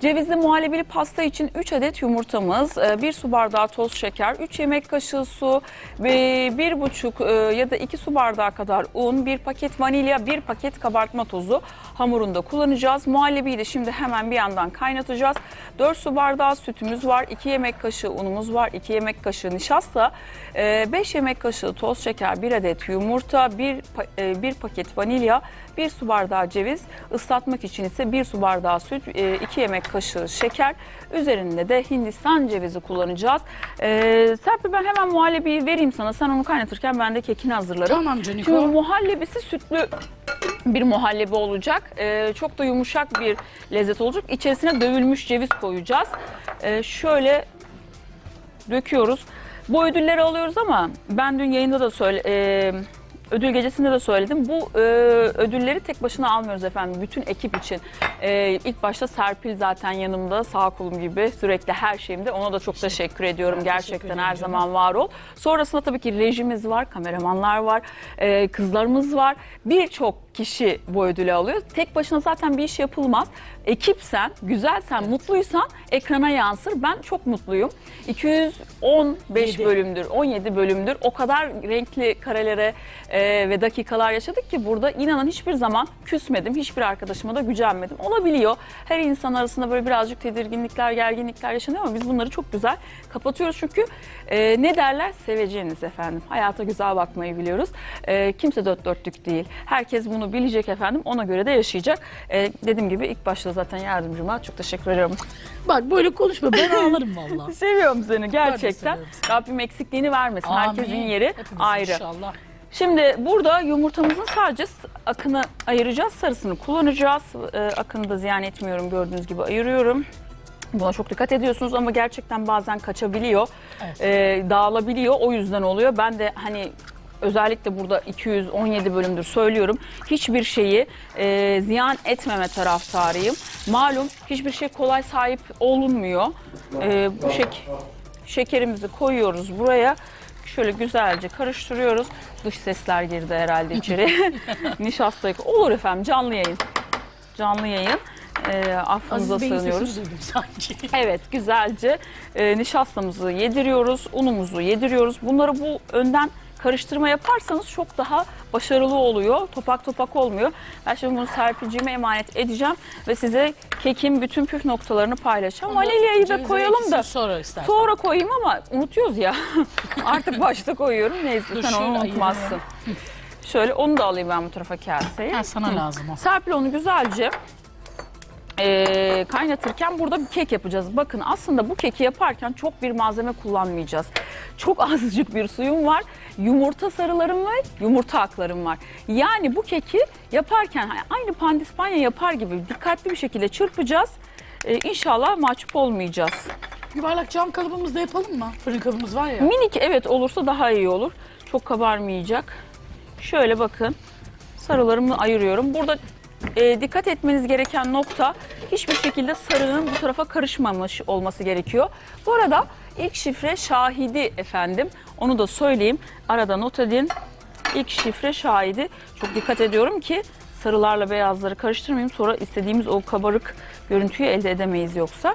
Cevizli muhallebili pasta için 3 adet yumurtamız, 1 su bardağı toz şeker, 3 yemek kaşığı su, 1,5 ya da 2 su bardağı kadar un, 1 paket vanilya, 1 paket kabartma tozu hamurunda kullanacağız. Muhallebiyi de şimdi hemen bir yandan kaynatacağız. 4 su bardağı sütümüz var, 2 yemek kaşığı unumuz var, 2 yemek kaşığı nişasta, 5 yemek kaşığı toz şeker, 1 adet yumurta, 1, 1 paket vanilya, 1 su bardağı ceviz, ıslatmak için ise 1 su bardağı süt, 2 yemek kaşığı şeker, üzerinde de Hindistan cevizi kullanacağız. Ee, Serpil ben hemen muhallebiyi vereyim sana. Sen onu kaynatırken ben de kekini hazırlarım. Tamam Caniko. Şimdi muhallebisi sütlü bir muhallebi olacak. Ee, çok da yumuşak bir lezzet olacak. İçerisine dövülmüş ceviz koyacağız. Ee, şöyle döküyoruz. Bu ödülleri alıyoruz ama ben dün yayında da söyle e, ödül gecesinde de söyledim. Bu e, ödülleri tek başına almıyoruz efendim. Bütün ekip için. E, ilk başta Serpil zaten yanımda sağ kolum gibi sürekli her şeyimde. Ona da çok teşekkür ediyorum. Gerçekten ederim her canım. zaman var ol. Sonrasında tabii ki rejimiz var, kameramanlar var, e, kızlarımız var. Birçok kişi bu ödülü alıyor. Tek başına zaten bir iş yapılmaz. Ekipsen, güzelsen, mutluysan ekrana yansır. Ben çok mutluyum. 215 Yedi. bölümdür, 17 bölümdür. O kadar renkli karelere e, ve dakikalar yaşadık ki burada inanın hiçbir zaman küsmedim. Hiçbir arkadaşıma da gücenmedim. Olabiliyor. Her insan arasında böyle birazcık tedirginlikler, gerginlikler yaşanıyor ama biz bunları çok güzel kapatıyoruz. Çünkü e, ne derler? Seveceğiniz efendim. Hayata güzel bakmayı biliyoruz. E, kimse dört dörtlük değil. Herkes bunu bilecek efendim. Ona göre de yaşayacak. E, dediğim gibi ilk başta zaten yardımcıma çok teşekkür ederim. Bak böyle konuşma ben ağlarım valla. Seviyorum seni gerçekten. Rabbim eksikliğini vermesin. Herkesin Amin. yeri Hepimiz ayrı. İnşallah. Şimdi burada yumurtamızın sadece akını ayıracağız. Sarısını kullanacağız. Ee, akını da ziyan etmiyorum. Gördüğünüz gibi ayırıyorum. Buna çok dikkat ediyorsunuz ama gerçekten bazen kaçabiliyor. Evet. Ee, dağılabiliyor. O yüzden oluyor. Ben de hani özellikle burada 217 bölümdür söylüyorum. Hiçbir şeyi e, ziyan etmeme taraftarıyım. Malum hiçbir şey kolay sahip olunmuyor. Ee, bu şek şekerimizi koyuyoruz buraya. Şöyle güzelce karıştırıyoruz. Dış sesler girdi herhalde içeri. Nişastayı olur efendim canlı yayın. Canlı yayın. Ee, affınıza Aziz Bey'in sığınıyoruz. sesini duydum sanki. Evet güzelce e, nişastamızı yediriyoruz, unumuzu yediriyoruz. Bunları bu önden karıştırma yaparsanız çok daha başarılı oluyor. Topak topak olmuyor. Ben şimdi bunu Serpil'cime emanet edeceğim ve size kekin bütün püf noktalarını paylaşacağım. Vanilyayı da koyalım da sonra istersen. sonra koyayım ama unutuyoruz ya. Artık başta koyuyorum. Neyse Dur, sen onu unutmazsın. Şöyle onu da alayım ben bu tarafa kaseye. Ha, sana lazım o. Serpil onu güzelce e, kaynatırken burada bir kek yapacağız. Bakın aslında bu keki yaparken çok bir malzeme kullanmayacağız. Çok azıcık bir suyum var. Yumurta sarılarım var, yumurta aklarım var. Yani bu keki yaparken hani aynı pandispanya yapar gibi dikkatli bir şekilde çırpacağız. E, inşallah mahcup olmayacağız. Yuvarlak cam kalıbımızda yapalım mı? Fırın kabımız var ya. Minik evet olursa daha iyi olur. Çok kabarmayacak. Şöyle bakın. Sarılarımı ayırıyorum. Burada e, dikkat etmeniz gereken nokta hiçbir şekilde sarının bu tarafa karışmamış olması gerekiyor. Bu arada ilk şifre şahidi efendim. Onu da söyleyeyim. Arada not edin. İlk şifre şahidi. Çok dikkat ediyorum ki sarılarla beyazları karıştırmayayım. Sonra istediğimiz o kabarık görüntüyü elde edemeyiz yoksa.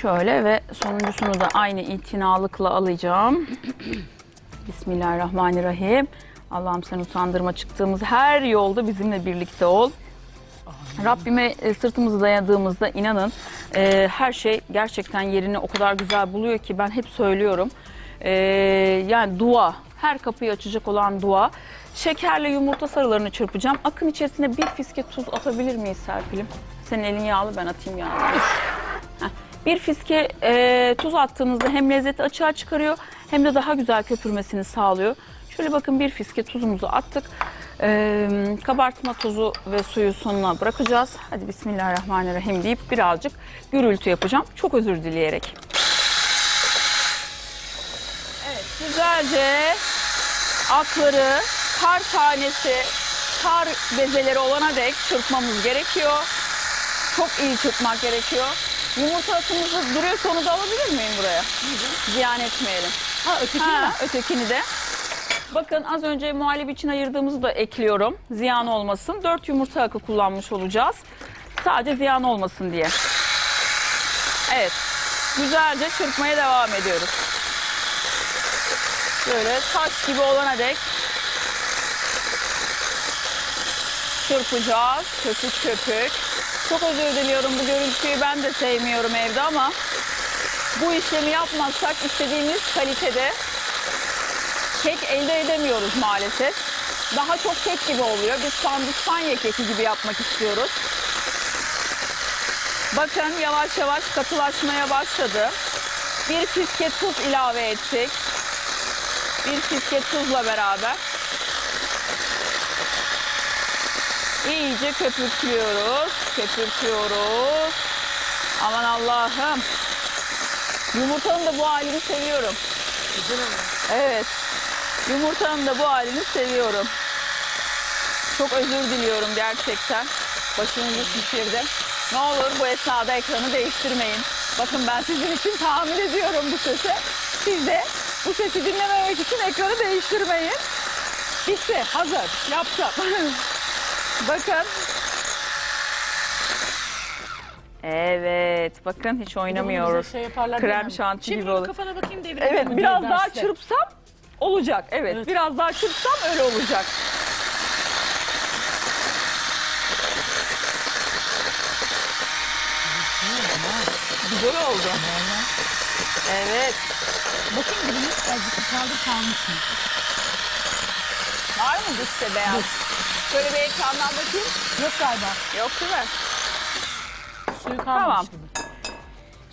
Şöyle ve sonuncusunu da aynı itinalıkla alacağım. Bismillahirrahmanirrahim. Allah'ım sen utandırma çıktığımız her yolda bizimle birlikte ol. Rabbime e, sırtımızı dayadığımızda inanın e, her şey gerçekten yerini o kadar güzel buluyor ki ben hep söylüyorum. E, yani dua, her kapıyı açacak olan dua. Şekerle yumurta sarılarını çırpacağım. Akın içerisine bir fiske tuz atabilir miyiz Serpil'im? Senin elin yağlı ben atayım yağlı. Bir fiske e, tuz attığınızda hem lezzeti açığa çıkarıyor hem de daha güzel köpürmesini sağlıyor. Şöyle bakın bir fiske tuzumuzu attık. E, kabartma tozu ve suyu sonuna bırakacağız. Hadi Bismillahirrahmanirrahim deyip birazcık gürültü yapacağım. Çok özür dileyerek. Evet güzelce akları kar tanesi, kar bezeleri olana dek çırpmamız gerekiyor. Çok iyi çırpmak gerekiyor. Yumurta akımızı duruyorsa onu da alabilir miyim buraya? Ziyan etmeyelim. Ha öteki Ha, mi? ötekini de. Bakın az önce muhallebi için ayırdığımızı da ekliyorum. Ziyan olmasın. 4 yumurta akı kullanmış olacağız. Sadece ziyan olmasın diye. Evet. Güzelce çırpmaya devam ediyoruz. Böyle taş gibi olana dek çırpacağız. Köpük köpük. Çok özür diliyorum bu görüntüyü ben de sevmiyorum evde ama bu işlemi yapmazsak istediğimiz kalitede kek elde edemiyoruz maalesef. Daha çok kek gibi oluyor. Biz pandispanya keki gibi yapmak istiyoruz. Bakın yavaş yavaş katılaşmaya başladı. Bir fiske tuz ilave ettik. Bir fiske tuzla beraber iyice köpürtüyoruz. Köpürtüyoruz. Aman Allah'ım. Yumurtanın da bu halini seviyorum. Evet. Yumurtanın da bu halini seviyorum. Çok özür diliyorum gerçekten. Başınızı şişirdim. Ne olur bu esnada ekranı değiştirmeyin. Bakın ben sizin için tahammül ediyorum bu sesi. Siz de bu sesi dinlememek için ekranı değiştirmeyin. Bitti, hazır, yaptım. Bakın. Evet, bakın hiç oynamıyoruz. Şey Krem şanti gibi olur. kafana bakayım devireyim. Evet, biraz daha çırpsam olacak. Evet, Evet. biraz daha çırpsam öyle olacak. Güzel oldu. Evet. Bakayım dibini azıcık kaldı kalmış mı? Var mı dışta beyaz? Şöyle bir ekrandan bakayım. Yok galiba. Yok değil mi? Suyu kalmamış Tamam. gibi.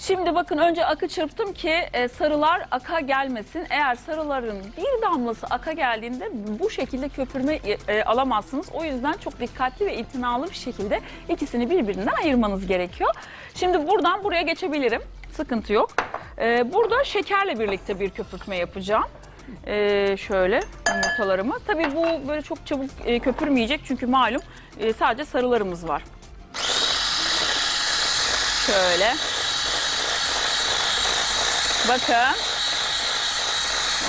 Şimdi bakın önce akı çırptım ki e, sarılar aka gelmesin. Eğer sarıların bir damlası aka geldiğinde bu şekilde köpürme e, e, alamazsınız. O yüzden çok dikkatli ve itinalı bir şekilde ikisini birbirinden ayırmanız gerekiyor. Şimdi buradan buraya geçebilirim. Sıkıntı yok. Burada şekerle birlikte bir köpürtme yapacağım. E, şöyle yumurtalarımı. Tabii bu böyle çok çabuk e, köpürmeyecek çünkü malum e, sadece sarılarımız var. Şöyle. Bakın.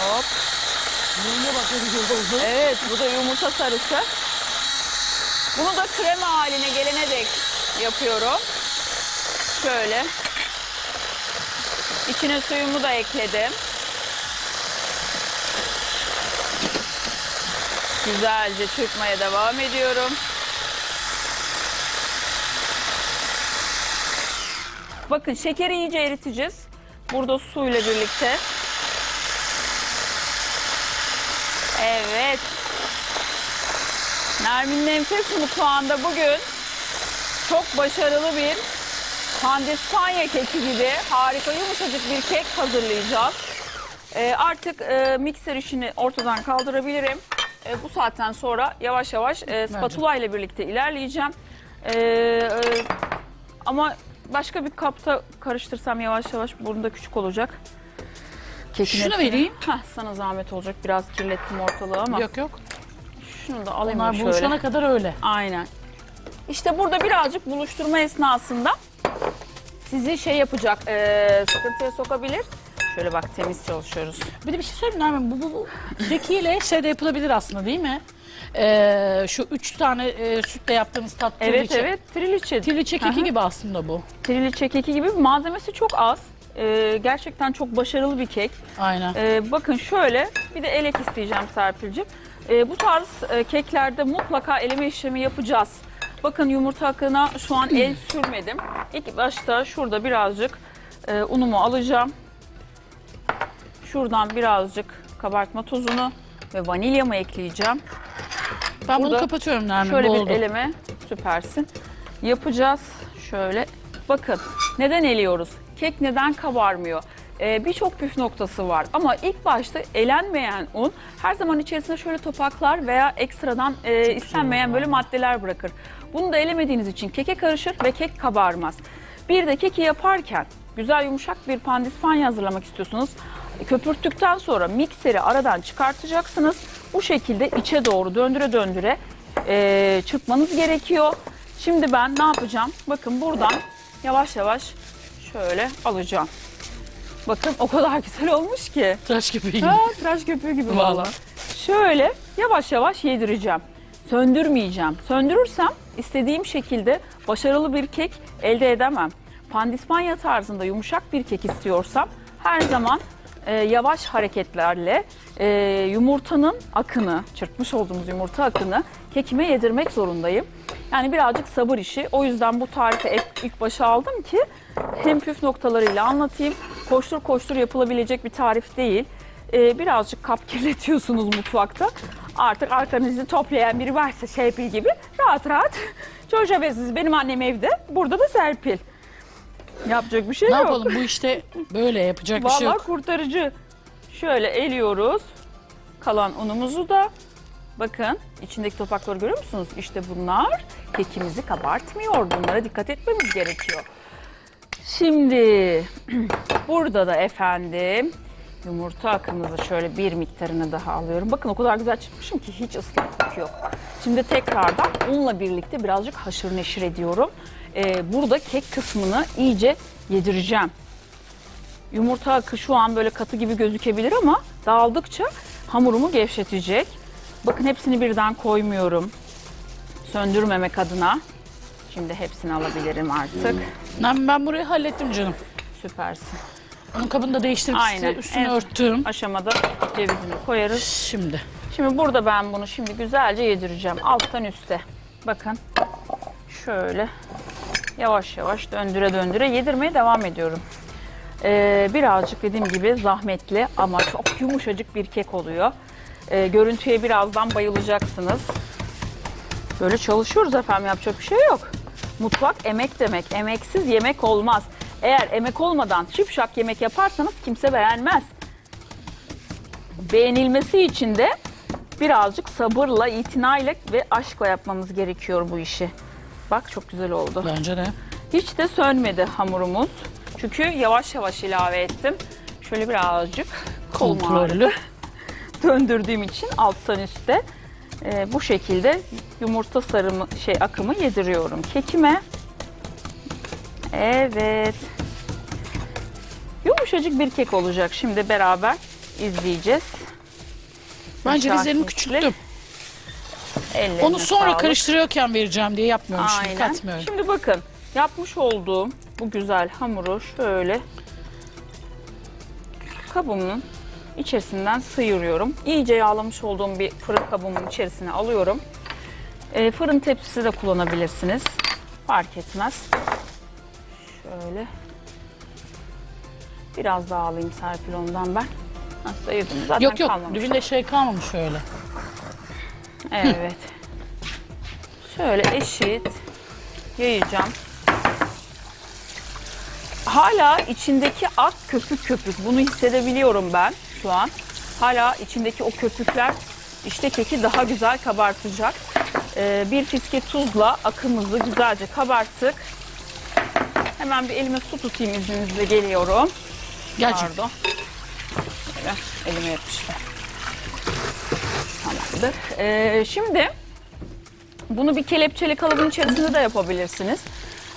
Hop. Yenge bak ne güzel oldu. Evet bu da yumurta sarısı. Bunu da krema haline gelene dek yapıyorum. Şöyle. İçine suyumu da ekledim. Güzelce çırpmaya devam ediyorum. Bakın şekeri iyice eriteceğiz. Burada suyla birlikte. Evet. Nermin'in Enfes Mutfağı'nda bugün çok başarılı bir pandispanya keki gibi harika yumuşacık bir kek hazırlayacağız. Ee, artık e, mikser işini ortadan kaldırabilirim. E, bu saatten sonra yavaş yavaş e, spatula ile birlikte ilerleyeceğim. E, e, ama başka bir kapta karıştırsam yavaş yavaş burada küçük olacak. Kekin Şunu hepsini. vereyim. Heh, sana zahmet olacak. Biraz kirlettim ortalığı ama Yok yok. şunu da alayım Onlar şöyle. buluşana kadar öyle. Aynen. İşte burada birazcık buluşturma esnasında sizi şey yapacak, e, sıkıntıya sokabilir. Şöyle bak temiz çalışıyoruz. Bir de bir şey söyleyeyim Nermin. Bu, bu, bu kekiyle şey de yapılabilir aslında değil mi? Ee, şu üç tane e, sütle yaptığımız tatlı Evet triliçe. evet triliçe. Triliçe keki gibi aslında bu. Triliçe keki gibi malzemesi çok az. E, gerçekten çok başarılı bir kek. Aynen. E, bakın şöyle bir de elek isteyeceğim Serpil'cim. E, bu tarz e, keklerde mutlaka eleme işlemi yapacağız. Bakın yumurta akına şu an el sürmedim. İlk başta şurada birazcık e, unumu alacağım. Şuradan birazcık kabartma tozunu ve vanilyamı ekleyeceğim. Ben bunu burada kapatıyorum Nermin. Şöyle bu bir oldu. eleme süpersin. Yapacağız şöyle. Bakın neden eliyoruz? Kek neden kabarmıyor? Ee, Birçok püf noktası var ama ilk başta elenmeyen un her zaman içerisinde şöyle topaklar veya ekstradan e, istenmeyen böyle maddeler bırakır. Bunu da elemediğiniz için keke karışır ve kek kabarmaz. Bir de keki yaparken güzel yumuşak bir pandispanya hazırlamak istiyorsunuz. Köpürttükten sonra mikseri aradan çıkartacaksınız. Bu şekilde içe doğru döndüre döndüre e, çırpmanız gerekiyor. Şimdi ben ne yapacağım? Bakın buradan yavaş yavaş şöyle alacağım. Bakın o kadar güzel olmuş ki. Tıraş köpüğü gibi. Ha, tıraş köpüğü gibi valla. Şöyle yavaş yavaş yedireceğim. Söndürmeyeceğim. Söndürürsem istediğim şekilde başarılı bir kek elde edemem. pandispanya tarzında yumuşak bir kek istiyorsam her zaman e, yavaş hareketlerle e, yumurtanın akını, çırpmış olduğumuz yumurta akını kekime yedirmek zorundayım. Yani birazcık sabır işi. O yüzden bu tarifi ilk- başa aldım ki hem püf noktalarıyla anlatayım. Koştur koştur yapılabilecek bir tarif değil. E, birazcık kap kirletiyorsunuz mutfakta. Artık arkanızı toplayan biri varsa Serpil gibi rahat rahat çözemezsiniz. Benim annem evde, burada da Serpil. Yapacak bir şey Ne yok. yapalım bu işte böyle yapacak bir şey Vallahi yok. kurtarıcı. Şöyle eliyoruz. Kalan unumuzu da bakın içindeki topakları görüyor musunuz? İşte bunlar kekimizi kabartmıyor. Bunlara dikkat etmemiz gerekiyor. Şimdi burada da efendim yumurta akımızı şöyle bir miktarını daha alıyorum. Bakın o kadar güzel çıkmışım ki hiç ıslaklık yok. Şimdi tekrardan unla birlikte birazcık haşır neşir ediyorum. Ee, burada kek kısmını iyice yedireceğim. Yumurta akı şu an böyle katı gibi gözükebilir ama dağıldıkça hamurumu gevşetecek. Bakın hepsini birden koymuyorum. Söndürmemek adına. Şimdi hepsini alabilirim artık. Ben, ben burayı hallettim canım. Süpersin. Onun kabını da değiştirip Aynen. üstüne Evet. örttüm. Aşamada cevizini koyarız. Şimdi. Şimdi burada ben bunu şimdi güzelce yedireceğim. Alttan üste. Bakın. Şöyle yavaş yavaş döndüre döndüre yedirmeye devam ediyorum. Ee, birazcık dediğim gibi zahmetli ama çok yumuşacık bir kek oluyor. Ee, görüntüye birazdan bayılacaksınız. Böyle çalışıyoruz efendim yapacak bir şey yok. Mutfak emek demek. Emeksiz yemek olmaz. Eğer emek olmadan şipşak yemek yaparsanız kimse beğenmez beğenilmesi için de birazcık sabırla, itinayla ve aşkla yapmamız gerekiyor bu işi. Bak çok güzel oldu. Bence de. Hiç de sönmedi hamurumuz. Çünkü yavaş yavaş ilave ettim. Şöyle birazcık Kontrollü. döndürdüğüm için alttan üste e, bu şekilde yumurta sarımı şey akımı yediriyorum kekime. Evet. Yumuşacık bir kek olacak. Şimdi beraber izleyeceğiz. Ben cevizlerimi Şahitli. küçülttüm. Ellerine Onu sonra sağlık. karıştırıyorken vereceğim diye yapmıyorum şimdi Aynen. katmıyorum. Şimdi bakın yapmış olduğum bu güzel hamuru şöyle kabımın içerisinden sıyırıyorum. İyice yağlamış olduğum bir fırın kabımın içerisine alıyorum. Ee, fırın tepsisi de kullanabilirsiniz. Fark etmez. Şöyle. Biraz daha alayım Serpil ondan ben. Ha, sayırdım zaten Yok yok kalmamış. dibinde şey kalmamış öyle. Evet. Şöyle eşit yayacağım. Hala içindeki ak köpük köpük. Bunu hissedebiliyorum ben şu an. Hala içindeki o köpükler işte keki daha güzel kabartacak. Ee, bir fiske tuzla akımızı güzelce kabarttık. Hemen bir elime su tutayım izninizle geliyorum. Gerçekten. Pardon. Böyle elime yapıştı. Tamamdır. Ee, şimdi bunu bir kelepçeli kalıbın içerisinde de yapabilirsiniz.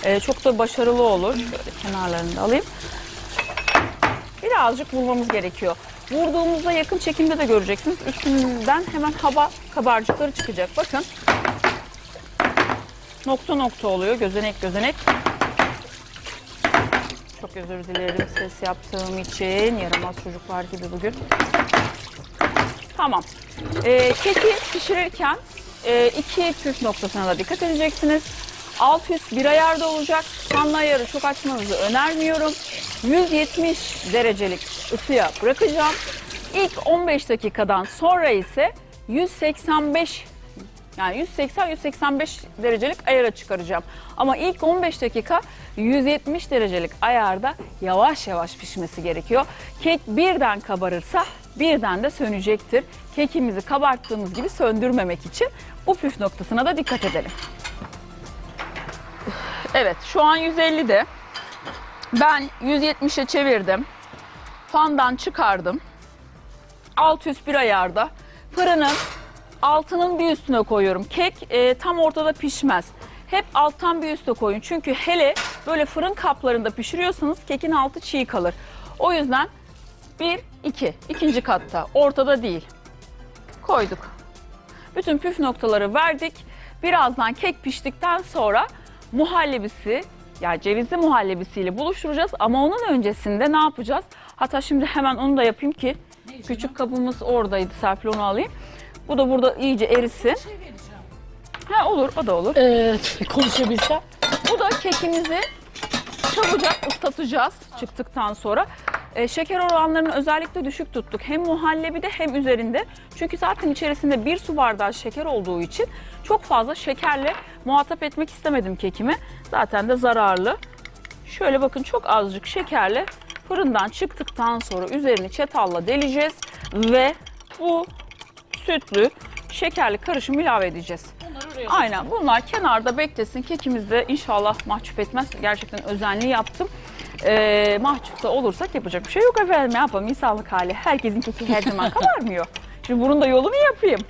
Ee, çok da başarılı olur. Şöyle kenarlarını da alayım. Birazcık vurmamız gerekiyor. Vurduğumuzda yakın çekimde de göreceksiniz. Üstünden hemen hava kabarcıkları çıkacak. Bakın. Nokta nokta oluyor. Gözenek gözenek. Çok özür dilerim ses yaptığım için. Yaramaz çocuklar gibi bugün. Tamam. Ee, keki pişirirken e, iki püf noktasına da dikkat edeceksiniz. Alt üst bir ayarda olacak. Kanlı ayarı çok açmanızı önermiyorum. 170 derecelik ısıya bırakacağım. İlk 15 dakikadan sonra ise 185 yani 180-185 derecelik ayara çıkaracağım. Ama ilk 15 dakika 170 derecelik ayarda yavaş yavaş pişmesi gerekiyor. Kek birden kabarırsa birden de sönecektir. Kekimizi kabarttığımız gibi söndürmemek için bu püf noktasına da dikkat edelim. Evet şu an 150'de. Ben 170'e çevirdim. Fandan çıkardım. Alt üst bir ayarda. Fırının altının bir üstüne koyuyorum. Kek e, tam ortada pişmez. Hep alttan bir üste koyun. Çünkü hele böyle fırın kaplarında pişiriyorsanız kekin altı çiğ kalır. O yüzden bir, iki. ikinci katta. Ortada değil. Koyduk. Bütün püf noktaları verdik. Birazdan kek piştikten sonra muhallebisi yani cevizli muhallebisiyle buluşturacağız ama onun öncesinde ne yapacağız? Hatta şimdi hemen onu da yapayım ki küçük kabımız oradaydı. Serpil onu alayım. Bu da burada iyice erisin. Ha olur, o da olur. Ee, konuşabilsem. Bu da kekimizi çabucak ıslatacağız çıktıktan sonra. Ee, şeker oranlarını özellikle düşük tuttuk. Hem muhallebide hem üzerinde. Çünkü zaten içerisinde bir su bardağı şeker olduğu için çok fazla şekerle muhatap etmek istemedim kekimi. Zaten de zararlı. Şöyle bakın çok azıcık şekerle fırından çıktıktan sonra üzerini çatalla deleceğiz ve bu sütlü şekerli karışımı ilave edeceğiz. Aynen bunlar kenarda beklesin. Kekimiz de inşallah mahcup etmez. Gerçekten özenli yaptım. Ee, mahcup da olursak yapacak bir şey yok efendim. Ne yapalım insanlık hali. Herkesin keki her zaman kabarmıyor. Şimdi bunun da yolunu yapayım.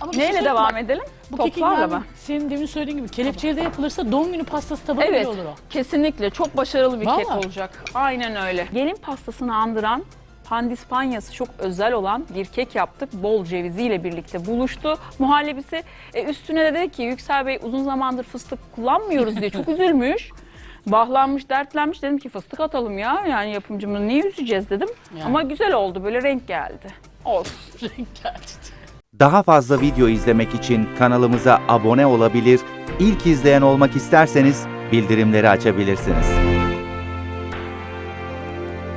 Ama bir şey Neyle söyleyeyim devam edelim? Bu Toplarla mı? senin demin söylediğin gibi kelepçeli de yapılırsa doğum günü pastası tabanı Evet, olur o. kesinlikle çok başarılı bir kek Vallahi. olacak. Aynen öyle. Gelin pastasını andıran pandispanyası çok özel olan bir kek yaptık. Bol ceviziyle birlikte buluştu. Muhallebisi e, üstüne de dedi ki Yüksel Bey uzun zamandır fıstık kullanmıyoruz diye çok üzülmüş. Bahlanmış, dertlenmiş. Dedim ki fıstık atalım ya. Yani yapımcımı niye üzeceğiz dedim. Yani. Ama güzel oldu. Böyle renk geldi. Olsun. Renk geldi. Daha fazla video izlemek için kanalımıza abone olabilir, ilk izleyen olmak isterseniz bildirimleri açabilirsiniz.